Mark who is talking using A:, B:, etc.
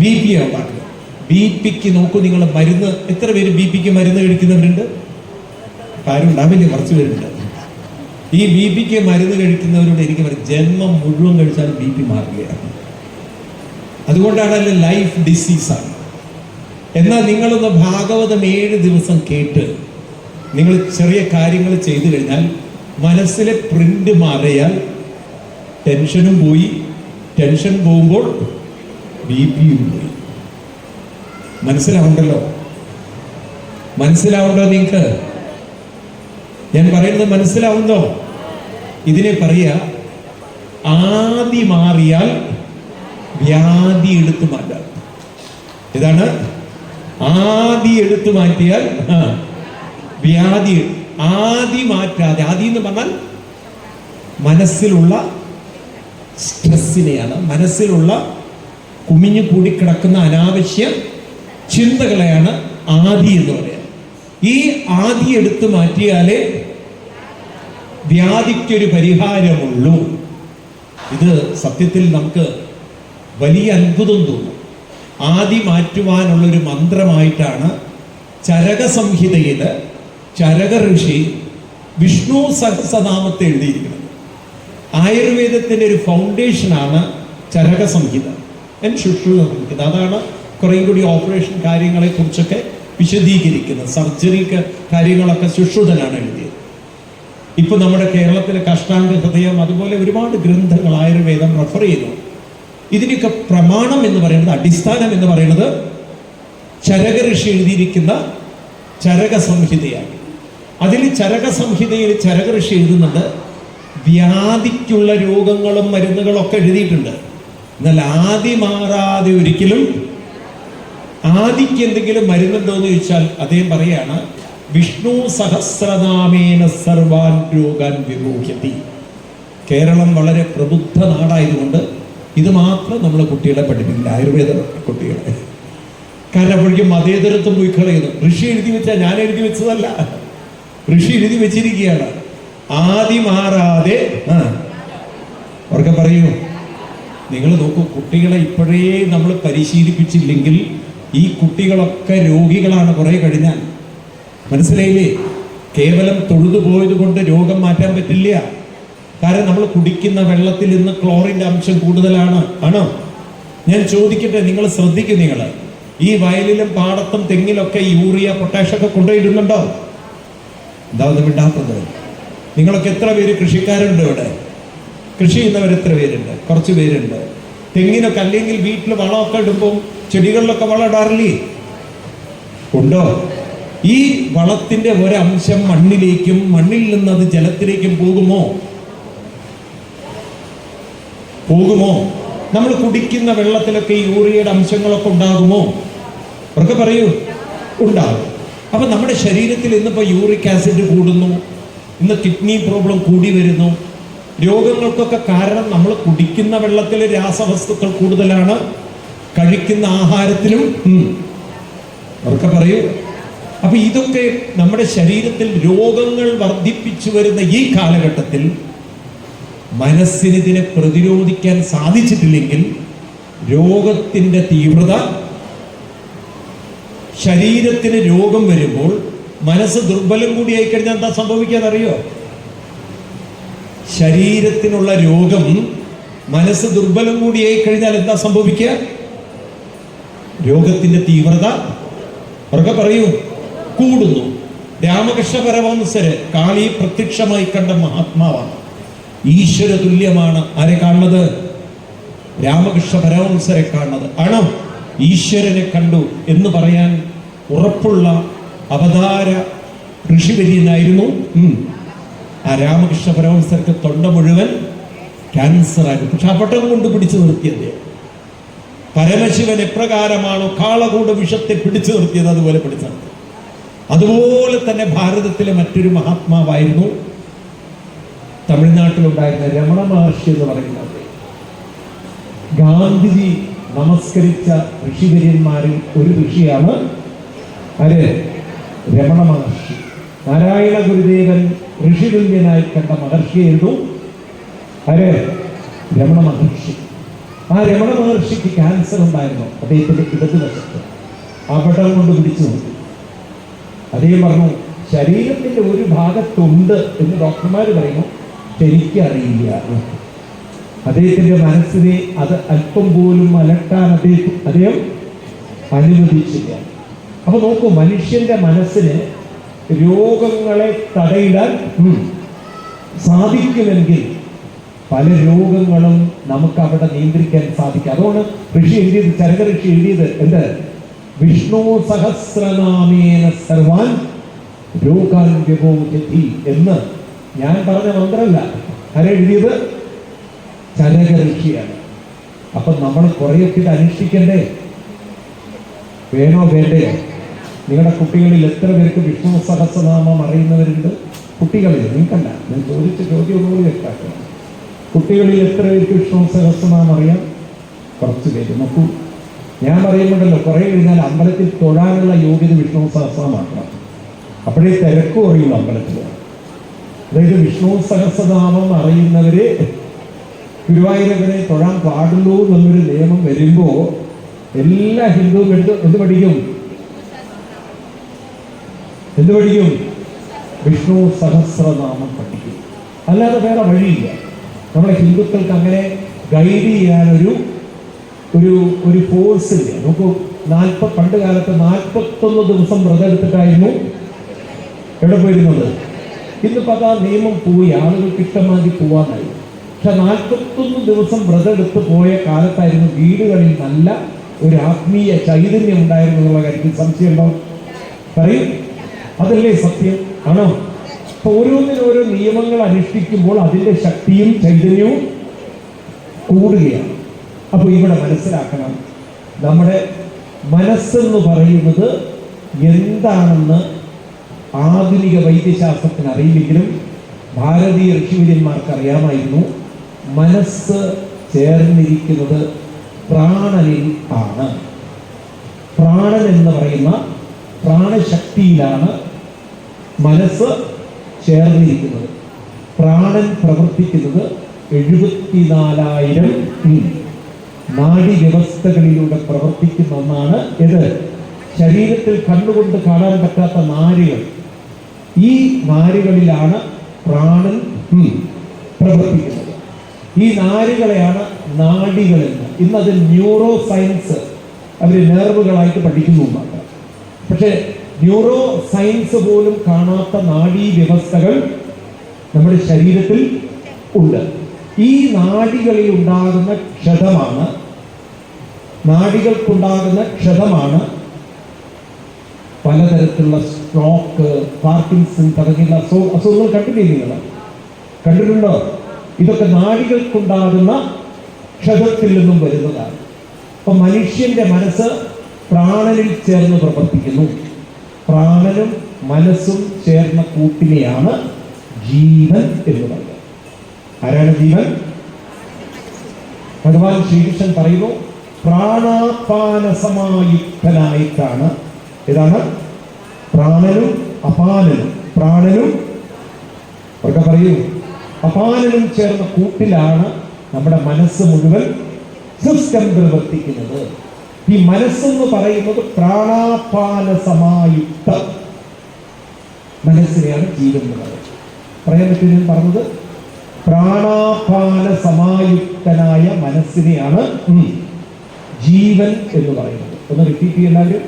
A: B P ഉണ്ടാക്കുക. B പിക്ക് നോക്കൂ നിങ്ങൾ മരുന്ന് എത്ര പേര് ബി പിക്ക് മരുന്ന് കഴിക്കുന്നവരുണ്ട് കാര്യം ഉണ്ടാവില്ല കുറച്ച് പേരുണ്ട്. ഈ ബി പിക്ക് മരുന്ന് കഴിക്കുന്നവരോട് എനിക്ക് പറയും ജന്മം മുഴുവൻ കഴിച്ചാൽ ബി പി മാറുകയാണ്. അതുകൊണ്ടാണ് ലൈഫ് ഡിസീസാണ് എന്നാൽ നിങ്ങളൊന്ന് ഭാഗവതം ഏഴ് ദിവസം കേട്ട് നിങ്ങൾ ചെറിയ കാര്യങ്ങൾ ചെയ്തു കഴിഞ്ഞാൽ മനസ്സിലെ പ്രിന്റ് മാറിയാൽ ടെൻഷനും പോയി. ടെൻഷൻ പോകുമ്പോൾ ബി പിയും പോയി മനസ്സിലാവുണ്ടല്ലോ? മനസ്സിലാവുണ്ടോ നിങ്ങൾക്ക്? ഞാൻ പറയുന്നത് മനസ്സിലാവുന്നോ? ഇതിനെ പറയുക ആദി മാറിയാൽ വ്യാധി എടുത്തു മാറ്റാം. ഇതാണ് ആദി എടുത്തു മാറ്റിയാൽ വ്യാധി ആദി മാറ്റാതെ ആദി എന്ന് പറഞ്ഞാൽ മനസ്സിലുള്ള സ്ട്രെസ്സിനെയാണ് മനസ്സിലുള്ള കുമിഞ്ഞു കൂടിക്കിടക്കുന്ന അനാവശ്യ ചിന്തകളെയാണ് ആദി എന്ന് പറയുന്നത് ഈ ആദി എടുത്തു മാറ്റിയാലേ വ്യാധിക്കൊരു പരിഹാരമുള്ളൂ. ഇത് സത്യത്തിൽ നമുക്ക് വലിയ അത്ഭുതം തോന്നും. ആദി മാറ്റുവാനുള്ള ഒരു മന്ത്രമായിട്ടാണ് ചരക സംഹിതയിൽ ചരക ഋഷി വിഷ്ണു സഹസ്രനാമത്തെ എഴുതിയിരിക്കുന്നത്. ആയുർവേദത്തിന്റെ ഒരു ഫൗണ്ടേഷനാണ് ചരക ആൻഡ് ശുശ്രൂഷ സംഹിത അതാണ് കുറേ കൂടി ഓപ്പറേഷൻ കാര്യങ്ങളെ കുറിച്ചൊക്കെ വിശദീകരിക്കുന്നത് സർജറിക്ക് കാര്യങ്ങളൊക്കെ ശുശ്രുതനാണ് എഴുതിയത്. ഇപ്പൊ നമ്മുടെ കേരളത്തിലെ കഷ്ടാംഗ ഹൃദയം അതുപോലെ ഒരുപാട് ഗ്രന്ഥങ്ങൾ ആയുർവേദം റെഫർ ചെയ്യുന്നു. ഇതിനൊക്കെ പ്രമാണം എന്ന് പറയുന്നത് അടിസ്ഥാനം എന്ന് പറയുന്നത് ചരക ഋഷി എഴുതിയിരിക്കുന്ന ചരക സംഹിതയാണ് അതിൽ ചരക സംഹിതയിൽ ചരക ഋഷി എഴുതുന്നത് വ്യാധിക്കുള്ള രോഗങ്ങളും മരുന്നുകളും ഒക്കെ എഴുതിയിട്ടുണ്ട്. എന്നാൽ ആദി മാറാതെ ഒരിക്കലും ആദിക്ക് എന്തെങ്കിലും മരുന്നുണ്ടോ എന്ന് ചോദിച്ചാൽ അദ്ദേഹം പറയാണ് വിഷ്ണു സഹസ്രനാമേന സർവാൻ രോഗാൻ വിമോഹ്യത്തി കേരളം വളരെ പ്രബുദ്ധ നാടായതുകൊണ്ട് ഇത് മാത്രം നമ്മൾ കുട്ടികളെ പഠിപ്പിക്കില്ല ആയുർവേദ കുട്ടികളെ. കാരണം അപ്പോഴേക്കും മതേതരത്വം പോയി കളയുന്നു. ഋഷി എഴുതി വെച്ചാൽ ഞാൻ എഴുതി വെച്ചതല്ല. ഋഷി എഴുതി വെച്ചിരിക്കുകയാണ്. ആദി മാറാതെ ആ അവർക്ക് പറയൂ. നിങ്ങൾ നോക്കൂ കുട്ടികളെ ഇപ്പോഴേ നമ്മൾ പരിശീലിപ്പിച്ചില്ലെങ്കിൽ ഈ കുട്ടികളൊക്കെ രോഗികളാണ് കുറേ കഴിഞ്ഞാൽ. മനസ്സിലായില്ലേ? കേവലം തൊഴുതു പോയത് കൊണ്ട് രോഗം മാറ്റാൻ പറ്റില്ല. കാരണം നമ്മൾ കുടിക്കുന്ന വെള്ളത്തിൽ ഇന്ന് ക്ലോറിന്റെ അംശം കൂടുതലാണ്. ആണോ? ഞാൻ ചോദിക്കട്ടെ നിങ്ങൾ ശ്രദ്ധിക്കും നിങ്ങൾ. ഈ വയലിലും പാടത്തും തെങ്ങിലൊക്കെ യൂറിയ പൊട്ടാഷൊക്കെ കൊണ്ടുപോയിട്ടുണ്ടോ എന്താ ഒന്നും മിണ്ടാത്തത്? നിങ്ങളൊക്കെ എത്ര പേര് കൃഷിക്കാരുണ്ട് ഇവിടെ? കൃഷി ചെയ്യുന്നവർ എത്ര പേരുണ്ട്? കുറച്ച് പേരുണ്ട്. തെങ്ങിനൊക്കെ അല്ലെങ്കിൽ വീട്ടിൽ വളമൊക്കെ ഇടുമ്പോൾ ചെടികളിലൊക്കെ വളം ഇടാറില്ലേ? ഉണ്ടോ? ഈ വളത്തിന്റെ ഒരംശം മണ്ണിലേക്കും മണ്ണിൽ നിന്ന് അത് ജലത്തിലേക്കും പോകുമോ? പോകുമോ? നമ്മൾ കുടിക്കുന്ന വെള്ളത്തിലൊക്കെ യൂറിയയുടെ അംശങ്ങളൊക്കെ ഉണ്ടാകുമോ? അവർക്ക് പറയൂ ഉണ്ടാകും. അപ്പൊ നമ്മുടെ ശരീരത്തിൽ ഇന്നിപ്പോ യൂറിക് ആസിഡ് കൂടുന്നു. ഇന്ന് കിഡ്നി പ്രോബ്ലം കൂടി വരുന്നു. രോഗങ്ങൾക്കൊക്കെ കാരണം നമ്മൾ കുടിക്കുന്ന വെള്ളത്തിൽ രാസവസ്തുക്കൾ കൂടുതലാണ് കഴിക്കുന്ന ആഹാരത്തിലും. അവർക്ക് പറയൂ അപ്പൊ ഇതൊക്കെ നമ്മുടെ ശരീരത്തിൽ രോഗങ്ങൾ വർദ്ധിപ്പിച്ചു വരുന്ന ഈ കാലഘട്ടത്തിൽ മനസ്സിന് ഇതിനെ പ്രതിരോധിക്കാൻ സാധിച്ചിട്ടില്ലെങ്കിൽ രോഗത്തിന്റെ തീവ്രത ശരീരത്തിന് രോഗം വരുമ്പോൾ മനസ്സ് ദുർബലം കൂടിയായി കഴിഞ്ഞാൽ എന്താ സംഭവിക്കാന്നറിയോ ശരീരത്തിനുള്ള രോഗം മനസ്സ് ദുർബലം കൂടിയായി കഴിഞ്ഞാൽ എന്താ സംഭവിക്കുക? രോഗത്തിന്റെ തീവ്രത. ഉറക്കെ പറയൂ. കൂടുന്നു. രാമകൃഷ്ണ പരമഹംസര് കാളി പ്രത്യക്ഷമായി കണ്ട മഹാത്മാവാണ്. ഈശ്വര തുല്യമാണ്. ആരെ കാണുന്നത്? രാമകൃഷ്ണ പരമഹംസരെ കാണുന്നത്. ആണോ ഈശ്വരനെ കണ്ടു എന്ന് പറയാൻ ഉറപ്പുള്ള അവതാര ഋഷിവര്യനായിരുന്നു. ആ രാമകൃഷ്ണ പരമഹംസർക്ക് തൊണ്ട മുഴുവൻ ക്യാൻസർ ആയിരുന്നു. പക്ഷെ അപട്ടം കൊണ്ട് പിടിച്ചു നിർത്തിയത് പരമശിവൻ എപ്രകാരമാണോ കാളകൂട വിഷത്തെ പിടിച്ചു നിർത്തിയത് അതുപോലെ പിടിച്ചു നിർത്തി. അതുപോലെ തന്നെ ഭാരതത്തിലെ മറ്റൊരു മഹാത്മാവായിരുന്നു തമിഴ്നാട്ടിലുണ്ടായിരുന്ന രമണ മഹർഷി എന്ന് പറയുന്നത് ഗാന്ധിജി നമസ്കരിച്ച ഋഷിവര്യന്മാരിൽ ഒരു ഋഷിയാണ് ആര്? രമണ മഹർഷി. നാരായണ ഗുരുദേവൻ ഋഷിതുല്യനായി കണ്ട മഹർഷിയായിരുന്നു ആര് രമണ മഹർഷി. ആ രമണ മഹർഷിക്ക് ക്യാൻസർ ഉണ്ടായിരുന്നു. അദ്ദേഹത്തിന്റെ ഇടതുവശത്ത്. അവിടം കൊണ്ട് പിടിച്ചു അദ്ദേഹം പറഞ്ഞു ശരീരത്തിന്റെ ഒരു ഭാഗത്തുണ്ട് എന്ന് ഡോക്ടർമാർ പറയുന്നു. എനിക്കറിയില്ല അദ്ദേഹത്തിന്റെ മനസ്സിനെ അത് അല്പം പോലും അലട്ടാൻ അദ്ദേഹം അദ്ദേഹം അനുവദിച്ചില്ല. അപ്പൊ നോക്കൂ മനുഷ്യന്റെ മനസ്സിന് രോഗങ്ങളെ തടയിടാൻ സാധിക്കുമെങ്കിൽ പല രോഗങ്ങളും നമുക്ക് അവിടെ നിയന്ത്രിക്കാൻ സാധിക്കും. അതുകൊണ്ട് ഋഷി എഴുതിയത് ചരക ഋഷി എഴുതിയത് എന്ത്? വിഷ്ണു സഹസ്രനാമേന സർവാൻ രോഗാൻ വ്യബോധി എന്ന് ഞാൻ പറഞ്ഞ മന്ത്രമല്ല. ആരാ എഴുതിയത്? ചരക ഋഷിയാണ് അപ്പൊ നമ്മൾ കുറെയൊക്കെ ഇത് അനുഷ്ഠിക്കണ്ടേ? വേണോ വേണ്ടയോ? നിങ്ങളുടെ കുട്ടികളിൽ എത്ര പേർക്ക് വിഷ്ണു സഹസ്രനാമം അറിയുന്നവരുണ്ട്? കുട്ടികളിൽ നിങ്ങൾക്കല്ല. ഞാൻ ചോദിച്ച ചോദ്യം ഒന്നുകൂടി വ്യക്തമാക്കണം കുട്ടികളിൽ എത്ര പേർക്ക് വിഷ്ണു സഹസ്രനാമം അറിയാം? കുറച്ച് പേര്. നോക്കൂ. ഞാൻ പറയുന്നുണ്ടല്ലോ കുറെ കഴിഞ്ഞാൽ അമ്പലത്തിൽ തൊഴാനുള്ള യോഗ്യത വിഷ്ണു സഹസ്രമാക്കണം അപ്പോഴേ തിരക്കും അറിയുള്ളൂ അമ്പലത്തിൽ. അതായത് വിഷ്ണു സഹസ്രനാമം അറിയുന്നവരെ ഗുരുവായൂരകനെ തൊഴാൻ പാടുള്ളൂ എന്നൊരു നിയമം വരുമ്പോ എല്ലാ ഹിന്ദുവും എടുത്ത് എന്ത് പഠിക്കും? എന്ത് പഠിക്കും വിഷ്ണു സഹസ്രനാമം പഠിക്കും. അല്ലാതെ വേറെ വഴിയില്ല. നമ്മുടെ ഹിന്ദുക്കൾക്ക് അങ്ങനെ ഗൈഡ് ചെയ്യാനൊരു ഒരു ഒരു ഫോഴ്സ് ഇല്ല. നമുക്ക് നാൽപ്പ പണ്ട് കാലത്ത് നാൽപ്പത്തൊന്ന് ദിവസം വ്രതം എടുത്തിട്ടായിരുന്നു എവിടെ പോയിരുന്നത്? ഇന്നിപ്പോ അതാ നിയമം പോയി. ആളുകൾക്ക് ഇഷ്ടമാക്കി പോവാനായി. പക്ഷെ നാൽപ്പത്തൊന്ന് ദിവസം വ്രതം എടുത്ത് പോയ കാലത്തായിരുന്നു വീടുകളിൽ നല്ല ഒരു ആത്മീയ ചൈതന്യം ഉണ്ടായിരുന്നു എന്നുള്ള കാര്യത്തിൽ സംശയമുണ്ടോ പറയും. അതല്ലേ സത്യം? ആണോ? അപ്പൊ ഓരോന്നിനും ഓരോ നിയമങ്ങൾ അനുഷ്ഠിക്കുമ്പോൾ അതിന്റെ ശക്തിയും ചൈതന്യവും കൂടുകയാണ്. അപ്പോൾ ഇവിടെ മനസ്സിലാക്കണം നമ്മുടെ മനസ്സെന്ന് പറയുന്നത് എന്താണെന്ന് ആധുനിക വൈദ്യശാസ്ത്രത്തിന് അറിയില്ലെങ്കിലും ഭാരതീയ ഋഷിവര്യന്മാർക്ക് അറിയാമായിരുന്നു മനസ്സ് ചേർന്നിരിക്കുന്നത് പ്രാണനിൽ ആണ്. പ്രാണൻ എന്ന് പറയുന്ന പ്രാണശക്തിയിലാണ് മനസ്സ് ചേർന്നിരിക്കുന്നത്. പ്രാണൻ പ്രവർത്തിക്കുന്നത് എഴുപത്തിനാലായിരം നാഡി വ്യവസ്ഥകളിലൂടെ പ്രവർത്തിക്കുന്ന ഒന്നാണ് ഇത്. ശരീരത്തിൽ കണ്ണുകൊണ്ട് കാണാൻ പറ്റാത്ത നാരുകൾ. ഈ നാരുകളിലാണ് പ്രാണൻ പ്രവർത്തിക്കുന്നത്. ഈ നാരുകളെയാണ് നാഡികളെന്ന് ഇന്നത് ന്യൂറോ സയൻസ് അവർ നേർവുകളായിട്ട് പഠിക്കുന്നു പക്ഷെ ന്യൂറോ സയൻസ് പോലും കാണാത്ത നാഡീ വ്യവസ്ഥകൾ നമ്മുടെ ശരീരത്തിൽ ഉണ്ട്. ഈ നാഡികളിൽ ഉണ്ടാകുന്ന ക്ഷതമാണ് നാടികൾക്കുണ്ടാകുന്ന ക്ഷതമാണ് പലതരത്തിലുള്ള സ്ട്രോക്ക് പാർക്കിൻസൺ തുടങ്ങിയുള്ള അസു- അസുഖങ്ങൾ കണ്ടില്ലേ നിങ്ങൾ? കണ്ടിട്ടുണ്ടോ? ഇതൊക്കെ നാടികൾക്കുണ്ടാകുന്ന ക്ഷതത്തിൽ നിന്നും വരുന്നതാണ്. അപ്പൊ മനുഷ്യന്റെ മനസ്സ് പ്രാണനിൽ ചേർന്ന് പ്രവർത്തിക്കുന്നു. പ്രാണനും മനസ്സും ചേർന്ന കൂട്ടിനെയാണ് ജീവൻ എന്ന് പറയുന്നത്. ആരാണ് ജീവൻ? ഭഗവാൻ ശ്രീകൃഷ്ണൻ പറയുന്നു പ്രാണാപാനസമായുക്തനായിട്ടാണ്. ഏതാണ്? പ്രാണനും അപാനനും. പ്രാണനും ഒക്കെ പറയൂ അപാനനും ചേർന്ന കൂട്ടിലാണ് നമ്മുടെ മനസ്സ് മുഴുവൻ സിസ്റ്റം പ്രവർത്തിക്കുന്നത് ഈ മനസ്സെന്ന് പറയുന്നത് പ്രാണാപാന സമായുക്ത മനസ്സിനെയാണ് ജീവൻ എന്ന് പറയുന്നത്. പറയാൻ പറ്റും ഞാൻ പറഞ്ഞത്? പ്രാണാപാന സമായുക്തനായ മനസ്സിനെയാണ് ജീവൻ എന്ന് പറയുന്നത്. ഒന്ന് റിപ്പീറ്റ് ചെയ്യുന്നവര്